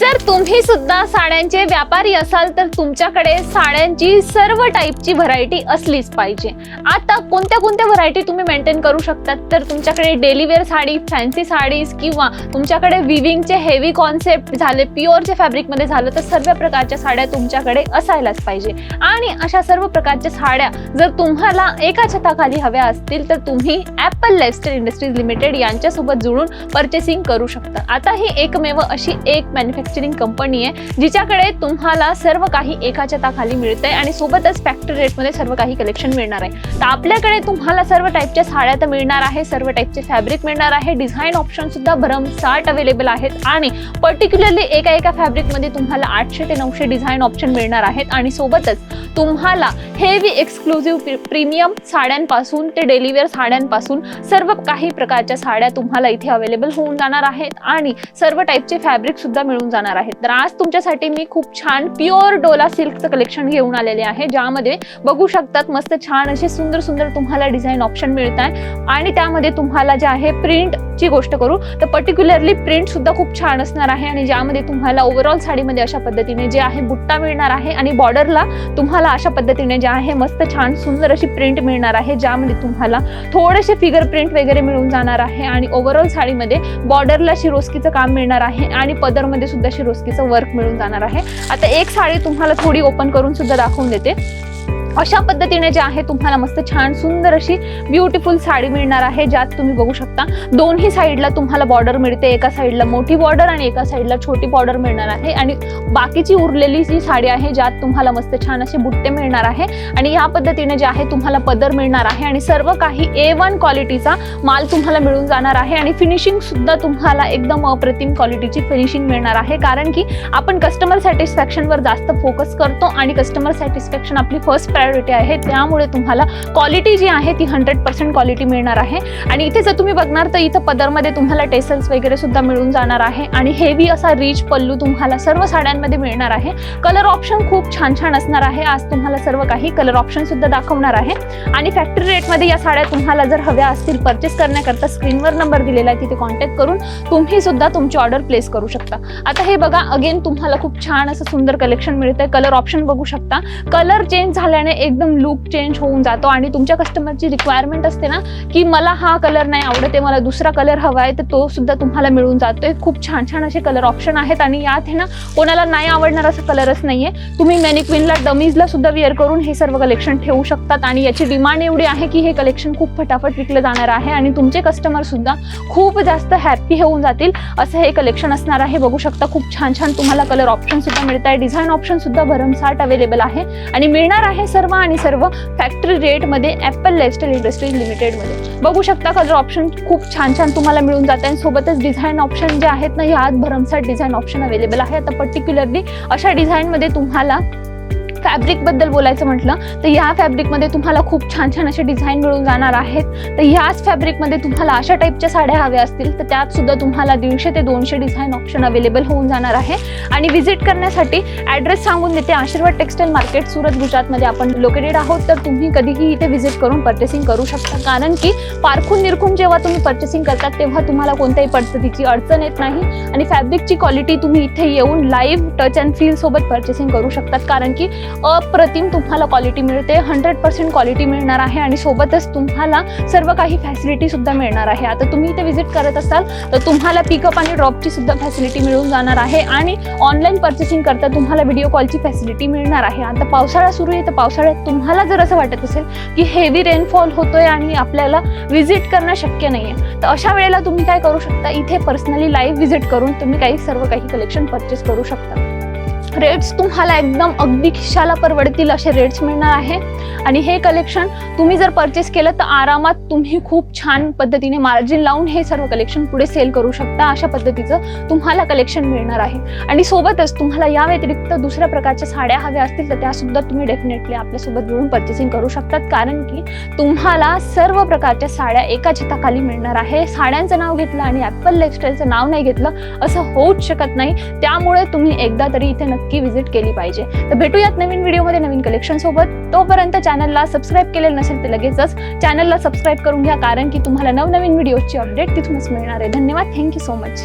जर तुम्ही सुद्धा साड्यांचे व्यापारी असाल तर तुमच्याकडे साड्यांची सर्व टाईपची व्हरायटी असलीच पाहिजे. आता कोणत्या कोणत्या व्हरायटी तुम्ही मेंटेन करू शकतात? तर तुमच्याकडे daily wear sari fancy saris किंवा तुमच्याकडे विविंगचे हेवी कॉन्सेप्ट झाले प्युअरचे फॅब्रिकमध्ये झालं तर सर्व प्रकारच्या साड्या तुमच्याकडे असायलाच पाहिजे. आणि अशा सर्व प्रकारच्या साड्या जर तुम्हाला एका छताखाली हव्या असतील तर तुम्ही ॲपल लाईफस्टाईल इंडस्ट्रीज लिमिटेड यांच्यासोबत जुळून परचेसिंग करू शकता. आता ही एकमेव अशी एक मॅन्युफॅक्चरिंग कंपनी आहे जिच्याकडे तुम्हाला सर्व काही एका छताखाली मिळतंय आणि सोबतच फॅक्टरी रेटमध्ये सर्व काही कलेक्शन मिळणार आहे. तर आपल्याकडे तुम्हाला सर्व टाईपच्या साड्या तर मिळणार आहे सर्व टाईपचे फॅब्रिक मिळणार आहे डिझाईन ऑप्शन सुद्धा भरमसाठ अवेलेबल आहेत आणि पर्टिक्युलरली एका एका फॅब्रिकमध्ये तुम्हाला आठशे ते नऊशे डिझाईन ऑप्शन मिळणार आहेत आणि सोबतच तुम्हाला हेवी एक्सक्लुझिव्ह प्रीमियम साड्यांपासून ते डेलिवेअर साड्यांपासून सर्व काही प्रकारच्या साड्या तुम्हाला इथे अवेलेबल होऊन जाणार आहेत आणि सर्व टाईपचे फॅब्रिक सुद्धा मिळून जाणार आहेत. तर आज तुमच्यासाठी मी खूप छान प्युअर डोला सिल्कचं कलेक्शन घेऊन आलेले आहे ज्यामध्ये बघू शकतात मस्त छान असे सुंदर सुंदर तुम्हाला डिझाईन ऑप्शन मिळत आहे आणि त्यामध्ये तुम्हाला जे आहे प्रिंट ची गोष्ट करू. तर पर्टिक्युलरली प्रिंट सुद्धा खूप छान असणार आहे आणि ज्यामध्ये तुम्हाला ओव्हरऑल साडीमध्ये अशा पद्धतीने जे आहे बुट्टा मिळणार आहे आणि बॉर्डरला तुम्हाला अशा पद्धतीने जे आहे मस्त छान सुंदर अशी प्रिंट मिळणार आहे ज्यामध्ये तुम्हाला थोडेसे फिगर प्रिंट वगैरे मिळून जाणार आहे आणि ओव्हरऑल साडीमध्ये बॉर्डरला शिरोस्कीचं काम मिळणार आहे आणि पदरमध्ये सुद्धा शिरोस्कीचं वर्क मिळून जाणार आहे. आता एक साडी तुम्हाला थोडी ओपन करून सुद्धा दाखवून देते. अशा पद्धतीने जे आहे तुम्हाला मस्त छान सुंदर अशी ब्युटिफुल साडी मिळणार आहे ज्यात तुम्ही बघू शकता दोन्ही साईडला तुम्हाला बॉर्डर मिळते. एका साईडला मोठी बॉर्डर आणि एका साईडला छोटी बॉर्डर मिळणार आहे. आणि बाकीची उरलेली जी साडी आहे ज्यात तुम्हाला मस्त छान असे बुट्टे मिळणार आहे. आणि या पद्धतीने जे आहे तुम्हाला पदर मिळणार आहे. आणि सर्व काही ए वन क्वालिटीचा माल तुम्हाला मिळून जाणार आहे. आणि फिनिशिंग सुद्धा तुम्हाला एकदम अप्रतिम क्वालिटीची फिनिशिंग मिळणार आहे. कारण की आपण कस्टमर सॅटिस्फॅक्शनवर जास्त फोकस करतो आणि कस्टमर सॅटिस्फॅक्शन आपली फर्स्ट प्रायोरिटी आहे त्यामुळे तुम्हाला क्वालिटी जी आहे ती हंड्रेड पर्सेंट क्वालिटी मिळणार आहे. आणि इथे जर तुम्ही बघणार तर इथं पदरमध्ये तुम्हाला टेसल्स वगैरे सुद्धा मिळून जाणार आहे. आणि हेवी असा रिच पल्लू तुम्हाला सर्व साड्यांमध्ये मिळणार आहे. कलर ऑप्शन खूप छान छान असणार आहे. आज तुम्हाला सर्व काही कलर ऑप्शन सुद्धा दाखवणार आहे. आणि फॅक्टरी रेटमध्ये या साड्या तुम्हाला जर हव्या असतील परचेस करण्याकरता स्क्रीनवर नंबर दिलेला आहे तिथे कॉन्टॅक्ट करून तुम्ही सुद्धा तुमची ऑर्डर प्लेस करू शकता. आता हे बघा अगेन तुम्हाला खूप छान असं सुंदर कलेक्शन मिळतंय. कलर ऑप्शन बघू शकता. कलर चेंज झाल्याने एकदम लुक चेंज होऊन जातो आणि तुमच्या कस्टमरची रिक्वायरमेंट असते ना की मला हा कलर नाही आवडत आहे मला दुसरा कलर हवा आहे तर तो सुद्धा तुम्हाला मिळून जातोय. खूप छान छान असे कलर ऑप्शन आहेत आणि यात हे ना कोणाला नाही आवडणार असं कलरच नाहीये. तुम्ही मेनिक्विनला डमीजला सुद्धा वेअर करून हे सर्व कलेक्शन ठेवू शकतात आणि याची डिमांड एवढी आहे की हे कलेक्शन खूप फटाफट विकलं जाणार आहे आणि तुमचे कस्टमर सुद्धा खूप जास्त हॅपी होऊन जातील. असं हे कलेक्शन असणार आहे. बघू शकता खूप छान छान तुम्हाला कलर ऑप्शन सुद्धा मिळत आहे डिझाईन ऑप्शन सुद्धा भरमसाठ अवेलेबल आहे. आणि मिळणार आहे सर सर्व आणि सर्व फॅक्टरी रेटमध्ये ॲपल लाईफस्टाईल इंडस्ट्रीज लिमिटेडमध्ये बघू शकता कलर ऑप्शन खूप छान छान तुम्हाला मिळून जात आहे सोबतच डिझाईन ऑप्शन जे आहेत ना ह्यात भरमसाठ डिझाईन ऑप्शन अवेलेबल आहे. आता पर्टिक्युलरली अशा डिझाईनमध्ये तुम्हाला फॅब्रिकबद्दल बोलायचं म्हटलं तर ह्या फॅब्रिकमध्ये तुम्हाला खूप छान छान असे डिझाईन मिळून जाणार आहेत. तर ह्याच फॅब्रिकमध्ये तुम्हाला अशा टाईपच्या साड्या हव्या असतील तर त्यात सुद्धा तुम्हाला दीडशे ते दोनशे डिझाईन ऑप्शन अवेलेबल होऊन जाणार आहे. आणि व्हिजिट करण्यासाठी ॲड्रेस सांगून देते आशीर्वाद टेक्सटाईल मार्केट सुरत गुजरातमध्ये आपण लोकेटेड आहोत. तर तुम्ही कधीही इथे व्हिजिट करून परचेसिंग करू शकता. कारण की पारखून निरखून जेव्हा तुम्ही परचेसिंग करतात तेव्हा तुम्हाला कोणत्याही पद्धतीची अडचण येत नाही. आणि फॅब्रिकची क्वालिटी तुम्ही इथे येऊन लाईव्ह टच अँड फील सोबत परचेसिंग करू शकतात. कारण की अप्रतिम तुम्हाला क्वालिटी मिळते हंड्रेड पर्सेंट क्वालिटी मिळणार आहे आणि सोबतच तुम्हाला सर्व काही फॅसिलिटी सुद्धा मिळणार आहे. आता तुम्ही इथे व्हिजिट करत असाल तर तुम्हाला पिकअप आणि ड्रॉपची सुद्धा फॅसिलिटी मिळून जाणार आहे आणि ऑनलाईन पर्चेसिंग करता तुम्हाला व्हिडिओ कॉलची फॅसिलिटी मिळणार आहे. आता पावसाळा सुरू आहे तर पावसाळ्यात तुम्हाला जर असं वाटत असेल की हेवी रेनफॉल होतोय आणि आपल्याला व्हिजिट करणं शक्य नाही आहे तर अशा वेळेला तुम्ही काय करू शकता? इथे पर्सनली लाईव्ह व्हिजिट करून तुम्ही काही सर्व काही कलेक्शन परचेस करू शकता. रेट्स तुम्हाला एकदम अगदी खिशाला परवडतील असे रेट्स मिळणार आहे. आणि हे कलेक्शन तुम्ही जर परचेस केलं तर आरामात तुम्ही खूप छान पद्धतीने मार्जिन लावून हे सर्व कलेक्शन पुढे सेल करू शकता अशा पद्धतीचं तुम्हाला कलेक्शन मिळणार आहे. आणि सोबतच तुम्हाला या व्यतिरिक्त दुसऱ्या प्रकारच्या साड्या हव्या असतील तर त्या सुद्धा तुम्ही डेफिनेटली आपल्यासोबत मिळून परचेसिंग करू शकतात. कारण की तुम्हाला सर्व प्रकारच्या साड्या एका छताखाली मिळणार आहे. साड्यांचं नाव घेतलं आणि ॲपल लाईफस्टाईलचं नाव नाही घेतलं असं होऊच शकत नाही. त्यामुळे तुम्ही एकदा तरी इथे नक्की नक्की व्हिजिट केली पाहिजे. तर भेटूयात नवीन व्हिडिओमध्ये नवीन कलेक्शन सोबत. तोपर्यंत चॅनलला सबस्क्राईब केलेलं नसेल तर लगेचच चॅनलला सबस्क्राईब करून घ्या कारण की तुम्हाला नवनवीन व्हिडिओची अपडेट तिथूनच मिळणार आहे. धन्यवाद. Thank you so much